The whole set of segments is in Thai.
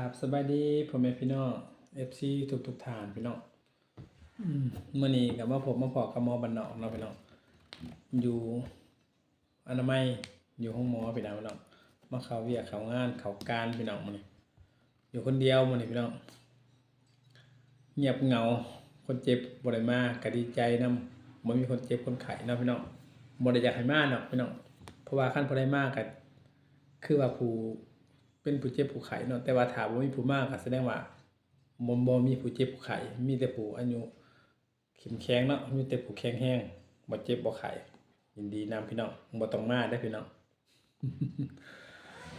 ครับสบายดีพ่อแม่พี่น้อง FC ทุกทุกๆท่านพี่น้องอืมมื้อนี้ก็มาพบมาพอกับหมอบ้านนอกเนาะพี่น้องอยู่อนามัยอยู่ห้องหมอพี่น้องพี่น้องมาเขาเวียกเขางานเขาการพี่น้องมื้อนี้อยู่คนเดียวมื้อนี้พี่น้องเงียบเงาคนเจ็บบ่ได้มาก็ดีใจนำบ่มีคนเจ็บคนไข้เนาะพี่น้องบ่ได้อยากให้มาเนาะพี่น้องเพราะว่าคันบ่ได้มาก็คือว่าผู้ เป็นผู้เจ็บผู้ไข้เนาะแต่ว่าถ้าบ่ามีผู้มาก็แสดงว่าบ่บ่มีผู้เจ็บผู้ไข้มีแต่ผู้อายุเข้มแข็งเนาะมีแต่ผู้แข็งแรงบ่เจ็บบ่ไข้ยินดีนำพี่น้องบ่ต้องมาเด้พี่น้อง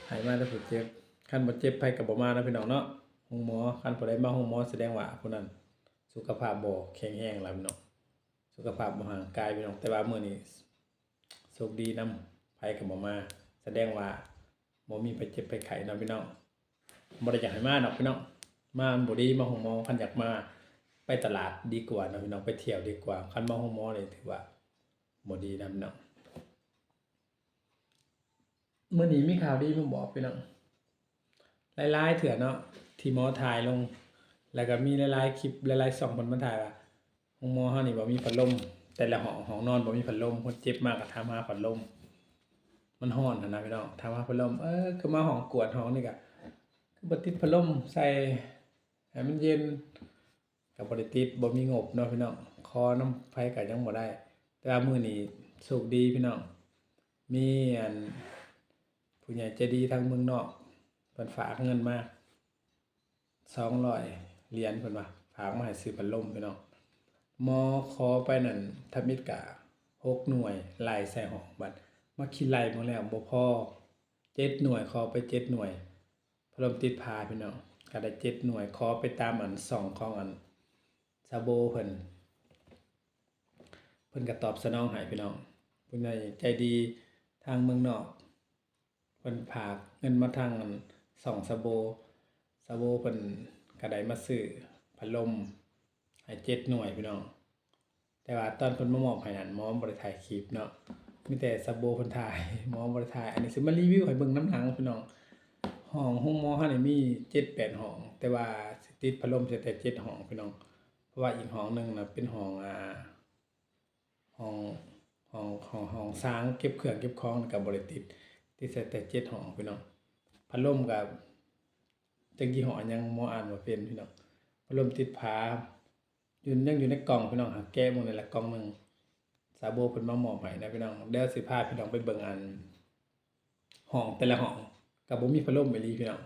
ให้มาแต่ผู้เจ็บคันบ่เจ็บไผก็บ่มาเนาะพี่น้องเนาะห้องหมอคันผู้ใดมาห้องหมอแสดงว่าผู้นั้นสุขภาพบ่แข็งแรงแล้วพี่น้องสุขภาพบ่ห่างกายพี่น้องแต่ว่ามื้อนี้โชคดีนำไผก็บ่มา แสดงว่า บ่มีไปเจ็บไปไข้นะพี่น้องบ่ได้อยากให้มาเนาะพี่น้องมาบ่ดีมาห้องหมอคันอยากมา ไปตลาดดีกว่าเนาะพี่น้องไปเที่ยวดีกว่าคันมาห้องหมอนี่ถือว่าบ่ดีนำเนาะมื้อนี้มีข่าวดีมาบอกพี่น้องหลายๆเถื่อเนาะที่หมอถ่ายลง แล้วก็มีหลายๆคลิปหลายๆช่องเพิ่นมาถ่ายว่าห้องหมอเฮานี่บ่มีพัดลมแต่ละห้องห้องนอนบ่มีพัดลมคนเจ็บมากก็ถามหาพัดลม มันร้อนนะพี่น้องถามหาพัดลมเออคือมาห้องกวดห้องนี่ก็คือบติดพัดลมใส่ให้มันเย็นก็บ่ได้ติดบ่มีงบเนาะพี่น้องคอน้ำไฟก็ยังบ่ได้ แต่ว่ามื้อนี้โชคดีพี่น้องมีอันผู้ใหญ่ใจดีทางเมืองนอกเพิ่นฝากเงินมาสองร้อยเหรียญเพิ่นว่าฝากมาให้ซื้อพัดลมพี่น้องหมอขอไปนั่นทำมิตกะหกหน่วยไล่ใส่ห้องบัด มาคิดไล่มาแล้วบ่พอเจ็ดหน่วยขอไปเจ็ดหน่วยพัดลมติดพาพี่น้องก็ได้เจ็ดหน่วยขอไปตามอันสองของอันซาโบเพิ่นเพิ่นก็ตอบสนองให้พี่น้องผู้ใหญ่ใจดีทางเมืองนอกเพิ่นฝากเงินมาทางอันสองซาโบซาโบเพิ่นก็ได้มาซื้อพัดลมให้เจ็ดหน่วยพี่น้องแต่ว่าตอนเพิ่นมามอบให้นั่นมอบ่ได้ถ่ายคลิปเนาะ มีแต่ซาโบเพิ่นถ่ายหมอบ่ได้ถ่าย อันนี้สิมารีวิวให้เบิ่งน้ำหลังพี่น้องห้องห้องหมอเฮานี่มี7 8ห้อง แต่ว่าสติดพัดลมแต่แต่7ห้องพี่น้อง เพราะว่าอีกห้องหนึ่งนะเป็นห้องอ่าห้องห้องห้องห้องสร้างเก็บเครื่องเก็บของก็บ่ได้ติดติดแต่แต่7ห้องพี่น้องพัดลมก็จังยี่ห้อหยังหมออ่านบ่เป็นพี่น้องพัดลมติดผาอยู่ยังอยู่ในกล่องพี่น้องหาแก้หมดนี่แหละกล่องหนึ่ง ซาโบเพิ่นมามอบให้นะพี่น้องเดี๋ยวสิพาพี่น้องไปเบิ่งอันห้องแต่ละห้องก็บ่มีพัดลมอีหลีพี่น้อง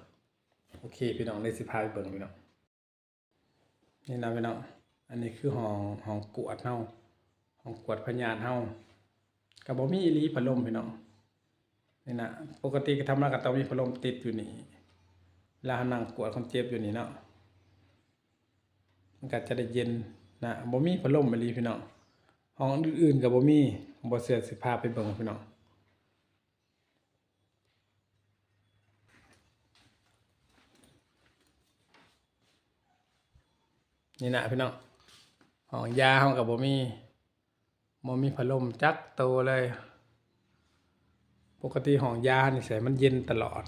โอเคพี่น้องได้สิพาไปเบิ่งพี่น้องนี่นะพี่น้องอันนี้คือห้องห้องกวดเฮาห้องกวดพยานเฮาก็บ่มีอีลีพัดลมพี่น้องนี่นะปกติก็ทำแล้วก็ต้องมีพัดลมติดอยู่นี่ลานั่งกวดคนเจ็บอยู่นี่เนาะมันก็จะได้เย็นนะบ่มีพัดลมอีหลีพี่น้อง ห้องอื่นๆก็บ่มีบ่เสือสิพาไปเบิ่งพี่น้องนี่นะพี่น้องห้องยาห้องก็บ่มีบ่มีพัดลมจักโตเลย ปกติห้องยานี่ใส่มันเย็นตลอด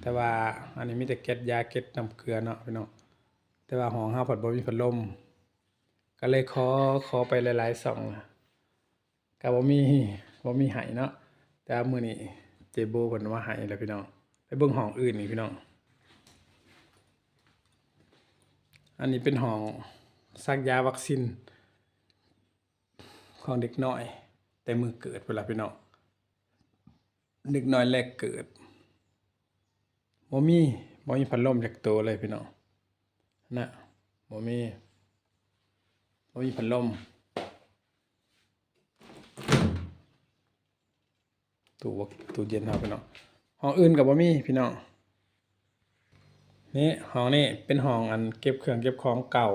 แต่ว่าอันนี้มีแต่เก็ดยาเก็ดน้ำเกลือเนาะพี่น้องแต่ว่าห้องห้าผัดบ่มีพัดลม ก็เลยขอขอไปหลายๆส่องก็บ่มีบ่มีให้เนาะแต่มื้อนี้เจโบเพิ่นว่าให้แล้วพี่น้องไปเบิ่งห้องอื่นนี่พี่น้อง อันนี้เป็นห้องซักยาวัคซีนของเด็กน้อย แต่มือเกิดเวลาพี่น้องเด็กน้อยแรกเกิดบ่มีบ่มีพัดลมจากตัวเลยพี่น้องนะบ่มี บ่มีพัดลมตู้ตู้เย็นเฮาพี่น้องห้องอื่นก็บ่มีพี่น้องนี่ห้องนี้เป็นห้องอันเก็บเครื่องเก็บของเก่า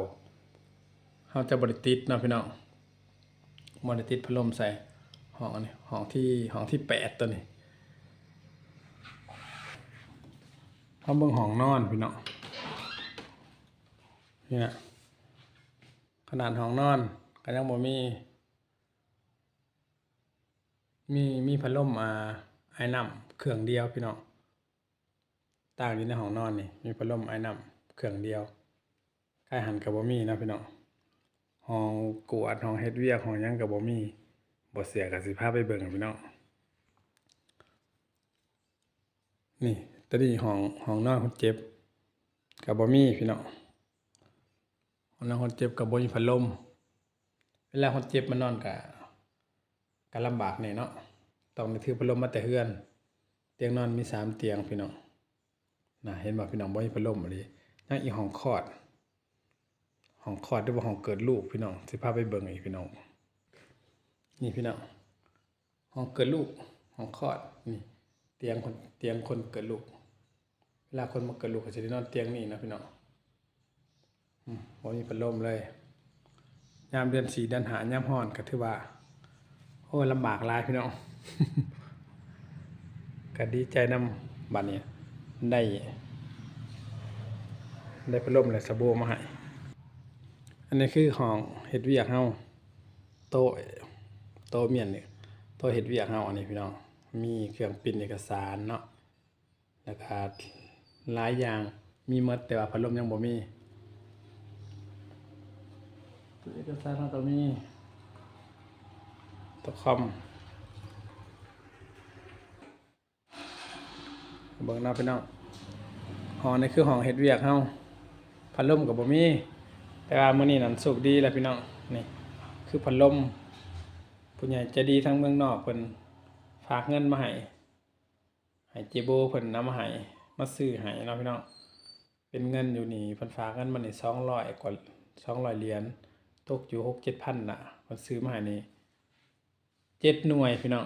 เฮาจะบ่ได้ติดเนาะพี่น้องบ่ได้ติดพัดลมใส่ห้องอันนี้ห้องที่ห้องที่แปดตัวนี้เขาเบิ่งห้องนอนพี่น้องเนี่ย ขนาดห้องนอนก็ยังบ่มี มีมีพัดลมอ่าไอ้น้ำเครื่องเดียวพี่น้องต่างอยู่ในห้องนอนนี่มีพัดลมไอ้น้ำเครื่องเดียวใครหันกับบ่มีนะพี่น้องห้องกวดห้องเฮ็ดเวียกห้องยังกับบ่มีบ่เสียก็สิพาไปเบิ่งพี่น้องนี่ตัวนี้ห้องห้องนอนคนเจ็บกับบ่มีพี่น้อง ห้องนอนคนเจ็บกับบ่มีพัดลม เวลาคนเจ็บมานอนก็ก็ลำบากแน่เนาะต้องได้ถือพัดลมมาแต่เฮือน เตียงนอนมีสามเตียงพี่น้องน่ะเห็นบ่พี่น้องบ่มีพัดลมอะดิยังอีห้องคลอดห้องคลอดหรือว่าห้องเกิดลูกพี่น้องสิพาไปเบิ่งอีกพี่น้องนี่พี่น้องห้องเกิดลูกห้องคลอดนี่ เตียงคนเตียงคนเกิดลูก เวลาคนมาเกิดลูกก็จะได้นอนเตียงนี่นะพี่น้อง บ่มีพัดลมเลย ยามเดือนสี่เดือนหายามฮ้อนก็ถือว่า โอ้ลำบากหลายพี่น้องก็ดีใจนำบัดนี้ได้ ได้พัดลมและสบู่มาให้อันนี้คือห้องเฮ็ดเวียกเฮาโตโตเมียนนี่โตเฮ็ดเวียกเฮาอันนี้พี่น้องมีเครื่องปิ้นเอกสารเนาะแล้วก็หลายอย่างมีมดแต่ว่าพัดลมยังบ่มี ตัวเอกสารเราต้องมีตัวคอมเบิ่งหน้าพี่น้องห้องนี้คือห้องเฮ็ดเวียกเฮาพัดลมก็บ่มี แต่ว่ามื้อนี้นั่นสุขดีแหล้วพี่น้องนี่คือพัดลมผู้ใหญ่ใจดีทั้งเมืองนอกเพิ่นฝากเงินมาให้ให้เจโบเพิ่นนำมาให้มาซื้อให้เนาะพี่น้องเป็นเงินอยู่นี่เพิ่นฝากเงินมานี่200กว่า200เหรียญ ตกอยู่หกเจ็ดพันน่ะมันซื้อมาให้นี่เจ็ดหน่วยพี่น้อง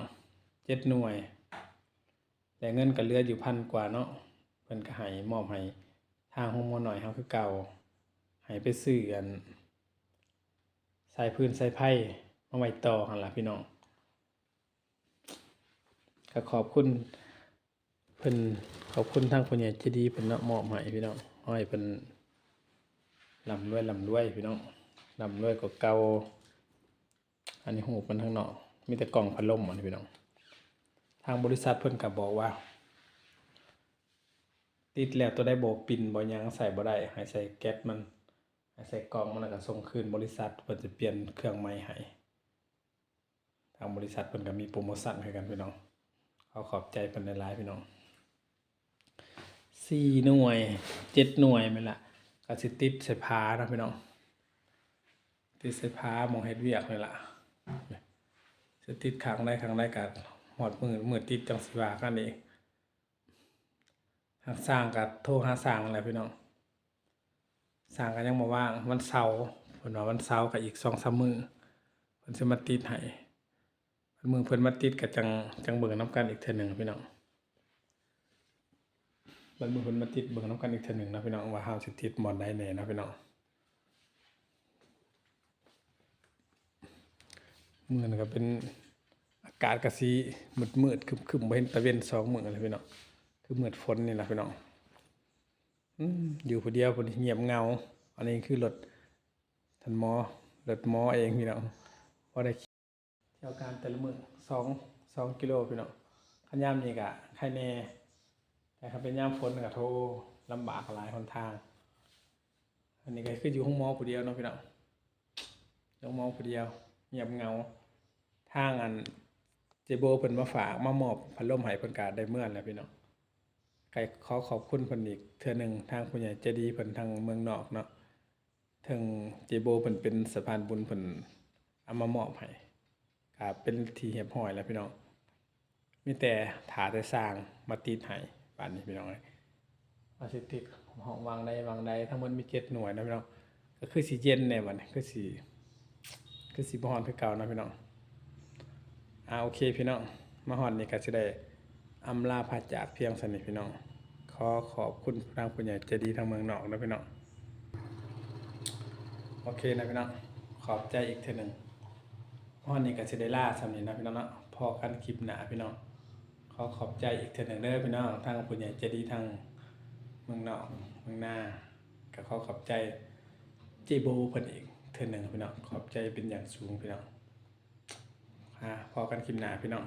เจ็ดหน่วย แต่เงินก็เหลืออยู่พันกว่าเนาะเพิ่นก็ให้มอบให้ทางโฮมหน่อยเฮาคือเก่าให้ไปซื้ออันใสายพื้นใสายไผ่มาไว้ต่อหั่นล่ะพี่น้องก็ขอบคุณเพิ่นขอบคุณทางผู้ใหญ่ใจดีเพิ่นเนาะมอบให้พี่น้องอให้เพิ่นร่ำรวยร่ำรวยพี่น้อง ลำด้วยก็เกาอันนี้หูมันทั้งนอกมีแต่กล่องพัดลมอันนี้พี่น้อง ทางบริษัทเพิ่นก็บบอกว่า ติดแล้วตัวได้โบกปินบ่หยังใส่บ่ได้ให้ใส่แก๊สมันให้ใส่กล่องมันแล้วก็ส่งคืนบริษัทเพิ่นจะเปลี่ยนเครื่องใหม่ให้ทางบริษัทเพิ่นก็มีโปรโมชั่นให้กันพี่น้องเขอขอบใจเพิ่นหลายๆพี่น้องสี่หน่วยเจ็ดหน่วยแม่นล่ะก็สิติดใส่พานะพี่น้อง ติดใส่ผ้ามองเฮ็ดเวียกนี่ล่ะจะติดขังได้ขังได้กัดหอดมือมือติดจังสิวากันเองหากสร้างกับโทรหาสร้างแหละพี่น้องสร้างกันยังมาว่างวันเสาร์เพิ่นว่าวันเสาร์กับอีก2-3มื้อเพิ่นสิมาติดให้มือเพิ่นมาติดก็จังจังเบิ่งนํกันอีกเทื่อหนึ่งพี่น้องวันมือเพิ่นมาติดเบิ่งนํกันอีกเทื่อหนึ่งนะพี่น้องว่าเฮาสิติดหมอนใดแน่นะพี่น้อง มือนั้นก็เป็นอากาศกะสีมืดมืดคึมๆบ่เห็นตะเวนสองมื้อเลยพี่น้องคือมืดฝนนี่แหละพี่น้องอยู่ผู้เดียวผู้เงียบเงา อันนี้คือรถท่านหมอรถหมอเองพี่น้องบ่ได้เที่ยวการแต่ละมื้อ2 2กิโลพี่น้องคันยามนี้ก็ใครแน่แต่ถ้าเป็นยามฝนก็โทรลำบากหลายหนทาง อันนี้ก็คืออยู่ห้องหมอผู้เดียวเนาะพี่น้องห้องหมอผู้เดียว เงียบเงาทางอันเจโบเพิ่นมาฝากมามอบพัดลมให้เพิ่นก็ได้เมื่อแล้วพี่น้องก็ขอขอบคุณเพิ่นอีกเทื่อหนึ่งทางผู้ใหญ่ใจดีเพิ่นทางเมืองนอกเนาะทางเจโบเพิ่นเป็นสะพานบุญเพิ่นเอามามอบให้ก็เป็นทีเรียบร้อยแล้วพี่น้องมีแต่ถาแต่สร้างมาติดให้ป่านนี้พี่น้องเอ้ยว่าสิติดห้องวางใดวางใดทั้งหมดมีเจ็ดหน่วยนะพี่น้องก็คือสิเย็นแน่บันี้คือสิ คือสีบอนคือเก่านะพี่น้องอ่าโอเคพี่น้องมาฮอนนี่ก็จะได้อำลาพาจากเพียงสนิทพี่น้อง ขอขอบคุณทางผู้ใหญ่ใจดีทางเมืองนอกนะพี่น้องโอเคนะพี่น้องขอบใจอีกเท่านึงฮอนนี่ก็จะได้ล่าสำนี้นะพี่น้องเนาะพอกันคลิปหนาพี่น้องขอขอบใจอีกเท่านึงเด้อพี่น้องทางผู้ใหญ่ใจดีทางเมืองนอกเมืองหน้าก็ขอขอบใจเจโบเพิ่นอีก เทื่อหนึ่งพี่น้องขอบใจเป็นอย่างสูงพี่น้องอ่าพอกันคลิปหน้าพี่น้อง